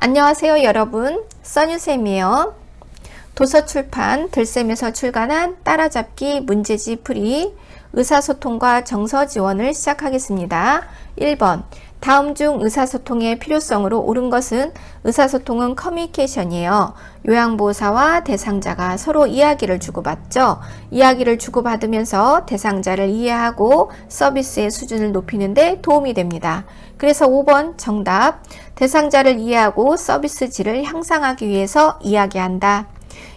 안녕하세요 여러분 써뉴쌤이에요 도서출판 들쌤에서 출간한 따라잡기 문제지 풀이 의사소통과 정서 지원을 시작하겠습니다 1번 다음 중 의사소통의 필요성으로 옳은 것은 의사소통은 커뮤니케이션이에요. 요양보호사와 대상자가 서로 이야기를 주고받죠. 이야기를 주고받으면서 대상자를 이해하고 서비스의 수준을 높이는데 도움이 됩니다. 그래서 5번 정답. 대상자를 이해하고 서비스 질을 향상하기 위해서 이야기한다.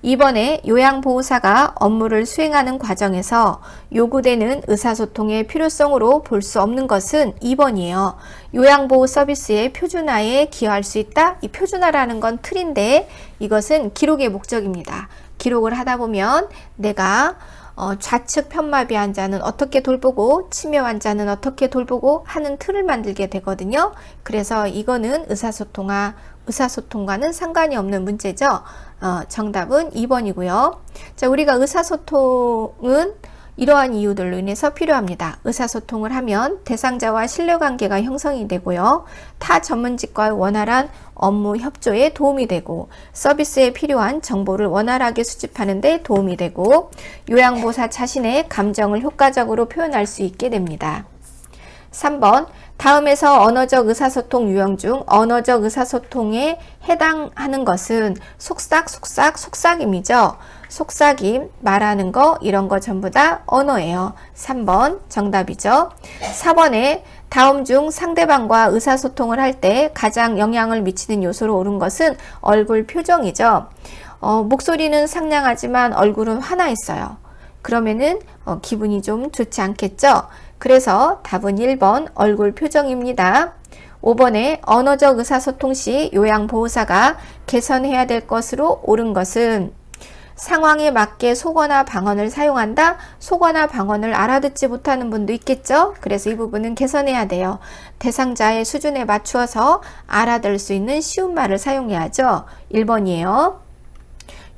이번에 요양보호사가 업무를 수행하는 과정에서 요구되는 의사소통의 필요성으로 볼 수 없는 것은 2번이에요. 요양보호 서비스의 표준화에 기여할 수 있다? 이 표준화라는 건 틀인데 이것은 기록의 목적입니다. 기록을 하다 보면 내가 어, 좌측 편마비 환자는 어떻게 돌보고 치매 환자는 어떻게 돌보고 하는 틀을 만들게 되거든요. 그래서 이거는 의사소통화 의사소통과는 상관이 없는 문제죠. 어, 정답은 2번이고요. 자, 우리가 의사소통은 이러한 이유들로 인해서 필요합니다. 의사소통을 하면 대상자와 신뢰관계가 형성이 되고요. 타 전문직과의 원활한 업무 협조에 도움이 되고 서비스에 필요한 정보를 원활하게 수집하는 데 도움이 되고 요양보사 자신의 감정을 효과적으로 표현할 수 있게 됩니다. 3번 다음에서 언어적 의사소통 유형 중 언어적 의사소통에 해당하는 것은 속삭, 속삭, 속삭임이죠. 속삭임, 말하는 거, 이런 거 전부 다 언어예요. 3번 정답이죠. 4번에 다음 중 상대방과 의사소통을 할 때 가장 영향을 미치는 요소로 옳은 것은 얼굴 표정이죠. 어, 목소리는 상냥하지만 얼굴은 화나 있어요. 그러면은 어, 기분이 좀 좋지 않겠죠? 그래서 답은 1번 얼굴 표정입니다. 5번에 언어적 의사소통 시 요양보호사가 개선해야 될 것으로 옳은 것은 상황에 맞게 속어나 방언을 사용한다. 속어나 방언을 알아듣지 못하는 분도 있겠죠. 그래서 이 부분은 개선해야 돼요. 대상자의 수준에 맞추어서 알아들 수 있는 쉬운 말을 사용해야죠. 1번이에요.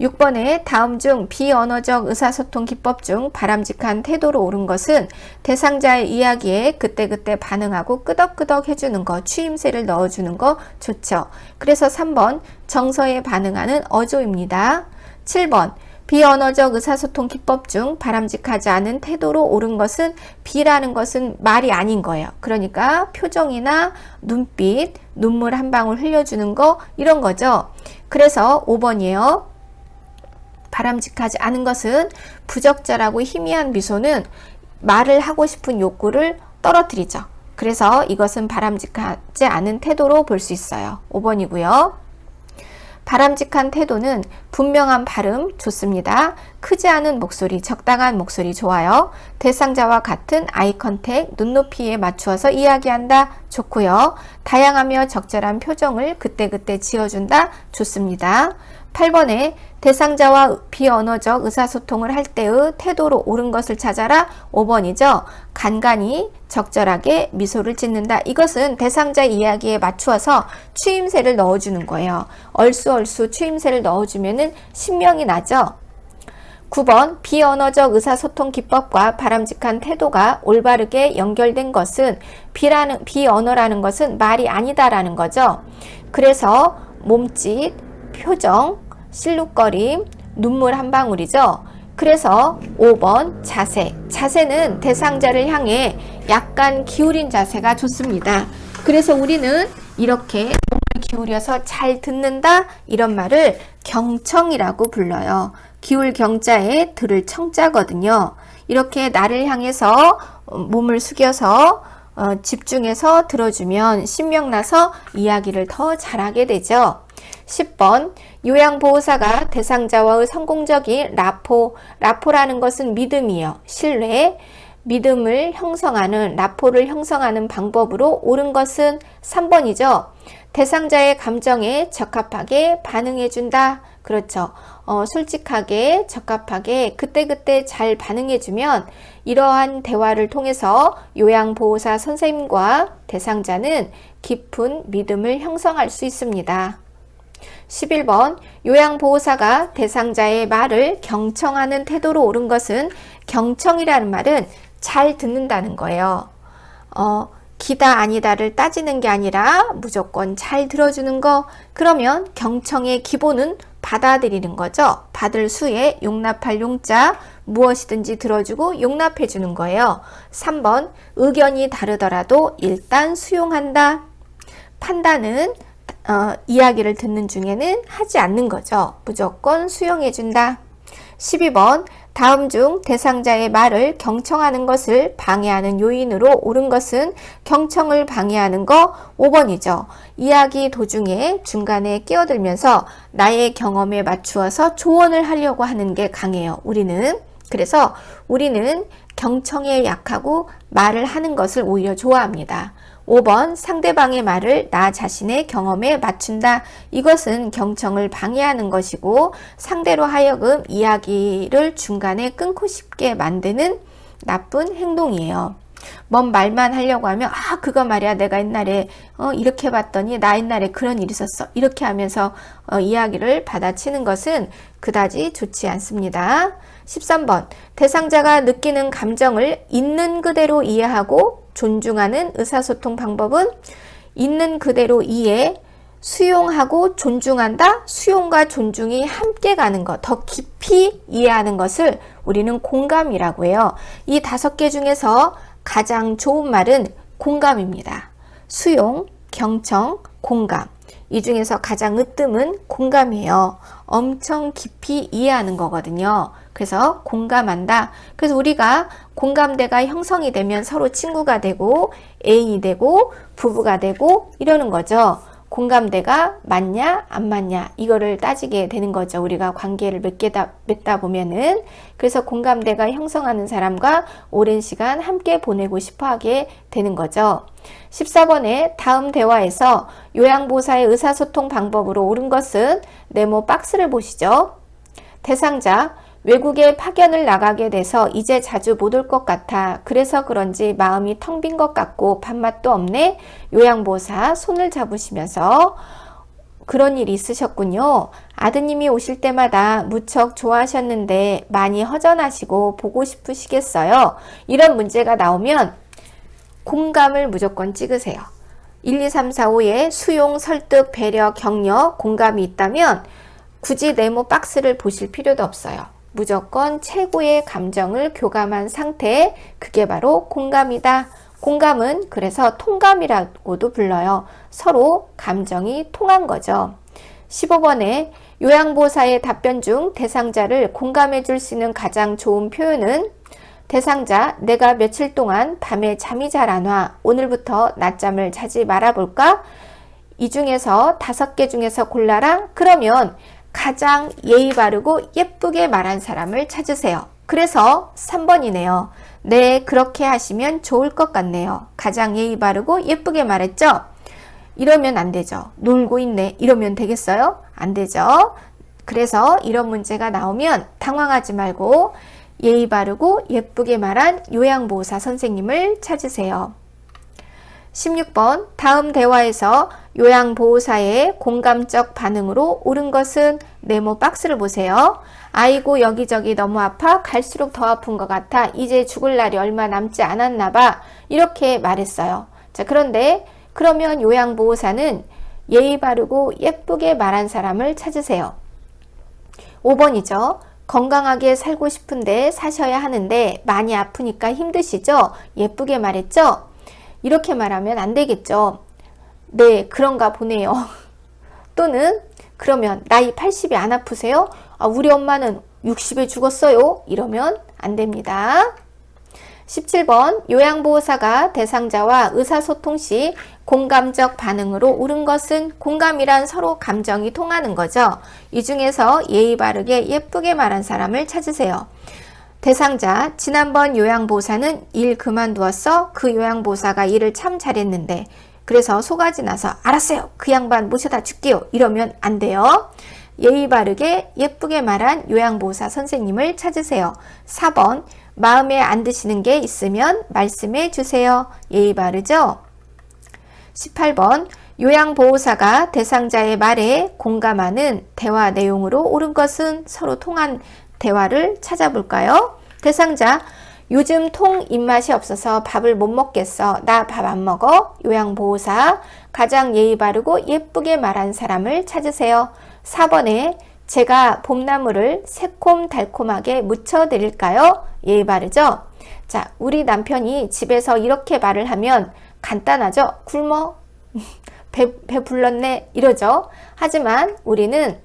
6번에 다음 중 비언어적 의사소통 기법 중 바람직한 태도로 옳은 것은 대상자의 이야기에 그때그때 반응하고 끄덕끄덕 해주는 거, 추임새를 넣어주는 거 좋죠. 그래서 3번 정서에 반응하는 어조입니다. 7번 비언어적 의사소통 기법 중 바람직하지 않은 태도로 옳은 것은 비라는 것은 말이 아닌 거예요. 그러니까 표정이나 눈빛, 눈물 한 방울 흘려주는 거 이런 거죠. 그래서 5번이에요. 바람직하지 않은 것은 부적절하고 희미한 미소는 말을 하고 싶은 욕구를 떨어뜨리죠. 그래서 이것은 바람직하지 않은 태도로 볼 수 있어요. 5번이고요. 바람직한 태도는 분명한 발음 좋습니다. 크지 않은 목소리, 적당한 목소리 좋아요. 대상자와 같은 아이 컨택, 눈높이에 맞추어서 이야기한다 좋고요. 다양하며 적절한 표정을 그때그때 지어준다 좋습니다. 8번에 대상자와 비언어적 의사소통을 할 때의 태도로 옳은 것을 찾아라 5번이죠. 간간히 적절하게 미소를 짓는다. 이것은 대상자 이야기에 맞추어서 추임새를 넣어주는 거예요. 얼쑤얼쑤 추임새를 넣어주면은 신명이 나죠. 9번 비언어적 의사소통 기법과 바람직한 태도가 올바르게 연결된 것은 비라는 비언어라는 것은 말이 아니다라는 거죠. 그래서 몸짓, 표정, 실룩거림, 눈물 한 방울이죠. 그래서 5번 자세. 자세는 대상자를 향해 약간 기울인 자세가 좋습니다. 그래서 우리는 이렇게 기울여서 잘 듣는다 이런 말을 경청이라고 불러요. 기울 경자에 들을 청자거든요. 이렇게 나를 향해서 몸을 숙여서 어, 집중해서 들어주면 신명나서 이야기를 더 잘하게 되죠. 10번 요양보호사가 대상자와의 성공적인 라포, 라포라는 것은 믿음이요. 신뢰, 믿음을 형성하는, 라포를 형성하는 방법으로 옳은 것은 3번이죠. 대상자의 감정에 적합하게 반응해준다. 그렇죠. 어, 솔직하게, 적합하게, 그때그때 잘 반응해주면 이러한 대화를 통해서 요양보호사 선생님과 대상자는 깊은 믿음을 형성할 수 있습니다. 11번 요양보호사가 대상자의 말을 경청하는 태도로 옳은 것은 경청이라는 말은 잘 듣는다는 거예요. 어, 기다 아니다를 따지는 게 아니라 무조건 잘 들어주는 거. 그러면 경청의 기본은 받아들이는 거죠. 받을 수에 용납할 용자 무엇이든지 들어주고 용납해 주는 거예요. 3번 의견이 다르더라도 일단 수용한다. 판단은 어, 이야기를 듣는 중에는 하지 않는 거죠. 무조건 수용해 준다. 12번 다음 중 대상자의 말을 경청하는 것을 방해하는 요인으로 옳은 것은 경청을 방해하는 거 5번이죠. 이야기 도중에 중간에 끼어들면서 나의 경험에 맞추어서 조언을 하려고 하는 게 강해요. 우리는 그래서 우리는 경청에 약하고 말을 하는 것을 오히려 좋아합니다. 5번 상대방의 말을 나 자신의 경험에 맞춘다. 이것은 경청을 방해하는 것이고 상대로 하여금 이야기를 중간에 끊고 싶게 만드는 나쁜 행동이에요. 뭔 말만 하려고 하면 아 그거 말이야 내가 옛날에 어, 이렇게 봤더니 나 옛날에 그런 일이 있었어 이렇게 하면서 어, 이야기를 받아치는 것은 그다지 좋지 않습니다. 13번 대상자가 느끼는 감정을 있는 그대로 이해하고 존중하는 의사소통 방법은 있는 그대로 이해, 수용하고 존중한다. 수용과 존중이 함께 가는 것, 더 깊이 이해하는 것을 우리는 공감이라고 해요. 이 다섯 개 중에서 가장 좋은 말은 공감입니다. 수용, 경청, 공감. 이 중에서 가장 으뜸은 공감이에요. 엄청 깊이 이해하는 거거든요. 그래서 공감한다. 그래서 우리가 공감대가 형성이 되면 서로 친구가 되고 애인이 되고 부부가 되고 이러는 거죠. 공감대가 맞냐 안 맞냐 이거를 따지게 되는 거죠. 우리가 관계를 맺다, 맺다 보면은 그래서 공감대가 형성하는 사람과 오랜 시간 함께 보내고 싶어 하게 되는 거죠. 14번에 다음 대화에서 요양보사의 의사소통 방법으로 옳은 것은 네모 박스를 보시죠. 대상자 외국에 파견을 나가게 돼서 이제 자주 못 올 것 같아. 그래서 그런지 마음이 텅 빈 것 같고 밥맛도 없네. 요양보사 손을 잡으시면서 그런 일이 있으셨군요. 아드님이 오실 때마다 무척 좋아하셨는데 많이 허전하시고 보고 싶으시겠어요. 이런 문제가 나오면 공감을 무조건 찍으세요. 1, 2, 3, 4, 5에 수용, 설득, 배려, 격려, 공감이 있다면 굳이 네모 박스를 보실 필요도 없어요. 무조건 최고의 감정을 교감한 상태, 그게 바로 공감이다. 공감은 그래서 통감이라고도 불러요. 서로 감정이 통한 거죠. 15번에 요양보사의 답변 중 대상자를 공감해 줄 수 있는 가장 좋은 표현은 대상자, 내가 며칠 동안 밤에 잠이 잘 안 와. 오늘부터 낮잠을 자지 말아볼까? 이 중에서 다섯 개 중에서 골라라? 그러면 가장 예의 바르고 예쁘게 말한 사람을 찾으세요. 그래서 3번이네요. 네, 그렇게 하시면 좋을 것 같네요. 가장 예의 바르고 예쁘게 말했죠? 이러면 안 되죠. 놀고 있네. 이러면 되겠어요? 안 되죠. 그래서 이런 문제가 나오면 당황하지 말고 예의 바르고 예쁘게 말한 요양보호사 선생님을 찾으세요. 16번 다음 대화에서 요양보호사의 공감적 반응으로 옳은 것은 네모 박스를 보세요. 아이고 여기저기 너무 아파 갈수록 더 아픈 것 같아 이제 죽을 날이 얼마 남지 않았나 봐 이렇게 말했어요. 자 그런데 그러면 요양보호사는 예의 바르고 예쁘게 말한 사람을 찾으세요. 5번이죠. 건강하게 살고 싶은데 사셔야 하는데 많이 아프니까 힘드시죠? 예쁘게 말했죠? 이렇게 말하면 안 되겠죠. 네, 그런가 보네요. 또는 그러면 나이 80이 안 아프세요? 아, 우리 엄마는 60에 죽었어요. 이러면 안 됩니다. 17번 요양보호사가 대상자와 의사소통 시 공감적 반응으로 옳은 것은 공감이란 서로 감정이 통하는 거죠. 이 중에서 예의 바르게 예쁘게 말한 사람을 찾으세요. 대상자, 지난번 요양보호사는 일 그만두었어? 그 요양보호사가 일을 참 잘했는데. 그래서 속아지 나서 알았어요. 그 양반 모셔다 줄게요. 이러면 안 돼요. 예의 바르게 예쁘게 말한 요양보호사 선생님을 찾으세요. 4번, 마음에 안 드시는 게 있으면 말씀해 주세요. 예의 바르죠? 18번, 요양보호사가 대상자의 말에 공감하는 대화 내용으로 옳은 것은 서로 통한 대화를 찾아볼까요? 대상자, 요즘 통 입맛이 없어서 밥을 못 먹겠어. 나 밥 안 먹어. 요양보호사. 가장 예의 바르고 예쁘게 말한 사람을 찾으세요. 4번에 제가 봄나물을 새콤달콤하게 무쳐 드릴까요? 예의 바르죠? 자, 우리 남편이 집에서 이렇게 말을 하면 간단하죠? 굶어? 배, 배 불렀네? 이러죠? 하지만 우리는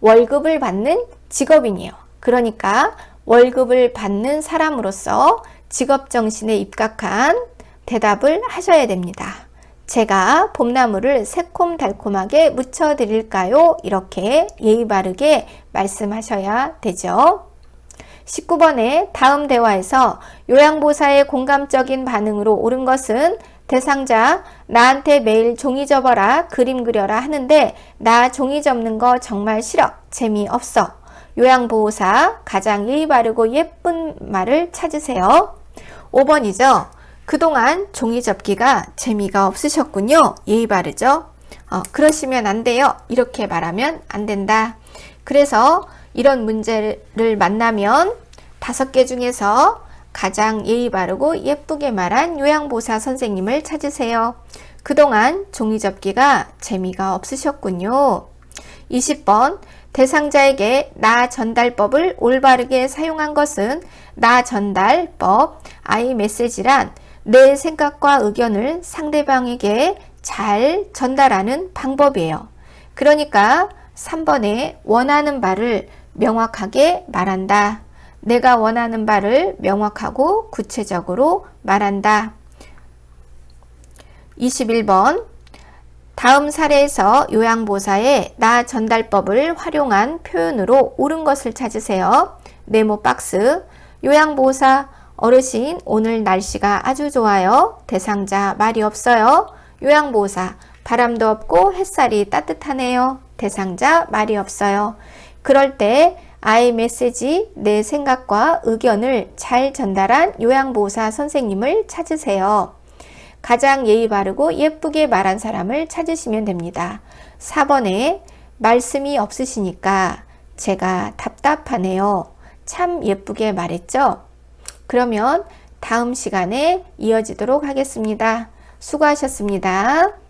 월급을 받는 직업인이에요. 그러니까 월급을 받는 사람으로서 직업 정신에 입각한 대답을 하셔야 됩니다. 제가 봄나물을 새콤달콤하게 무쳐 드릴까요? 이렇게 예의 바르게 말씀하셔야 되죠. 19번에 다음 대화에서 요양보사의 공감적인 반응으로 옳은 것은 대상자 나한테 매일 종이 접어라 그림 그려라 하는데 나 종이 접는 거 정말 싫어 재미없어. 요양보호사 가장 예의 바르고 예쁜 말을 찾으세요. 5번이죠. 그동안 종이 접기가 재미가 없으셨군요. 예의 바르죠? 어, 그러시면 안 돼요. 이렇게 말하면 안 된다. 그래서 이런 문제를 만나면 다섯 개 중에서 가장 예의 바르고 예쁘게 말한 요양보사 선생님을 찾으세요. 그동안 종이접기가 재미가 없으셨군요. 20번 대상자에게 나 전달법을 올바르게 사용한 것은 나 전달법 아이 메시지란 내 생각과 의견을 상대방에게 잘 전달하는 방법이에요. 그러니까 3번에 원하는 바를 명확하게 말한다. 내가 원하는 바를 명확하고 구체적으로 말한다. 21번 다음 사례에서 요양보사의 나 전달법을 활용한 표현으로 옳은 것을 찾으세요. 네모 박스 요양보사 어르신 오늘 날씨가 아주 좋아요. 대상자 말이 없어요. 요양보사 바람도 없고 햇살이 따뜻하네요. 대상자 말이 없어요. 그럴 때 아이 메시지 내 생각과 의견을 잘 전달한 요양보호사 선생님을 찾으세요. 가장 예의 바르고 예쁘게 말한 사람을 찾으시면 됩니다. 4번에 말씀이 없으시니까 제가 답답하네요. 참 예쁘게 말했죠? 그러면 다음 시간에 이어지도록 하겠습니다. 수고하셨습니다.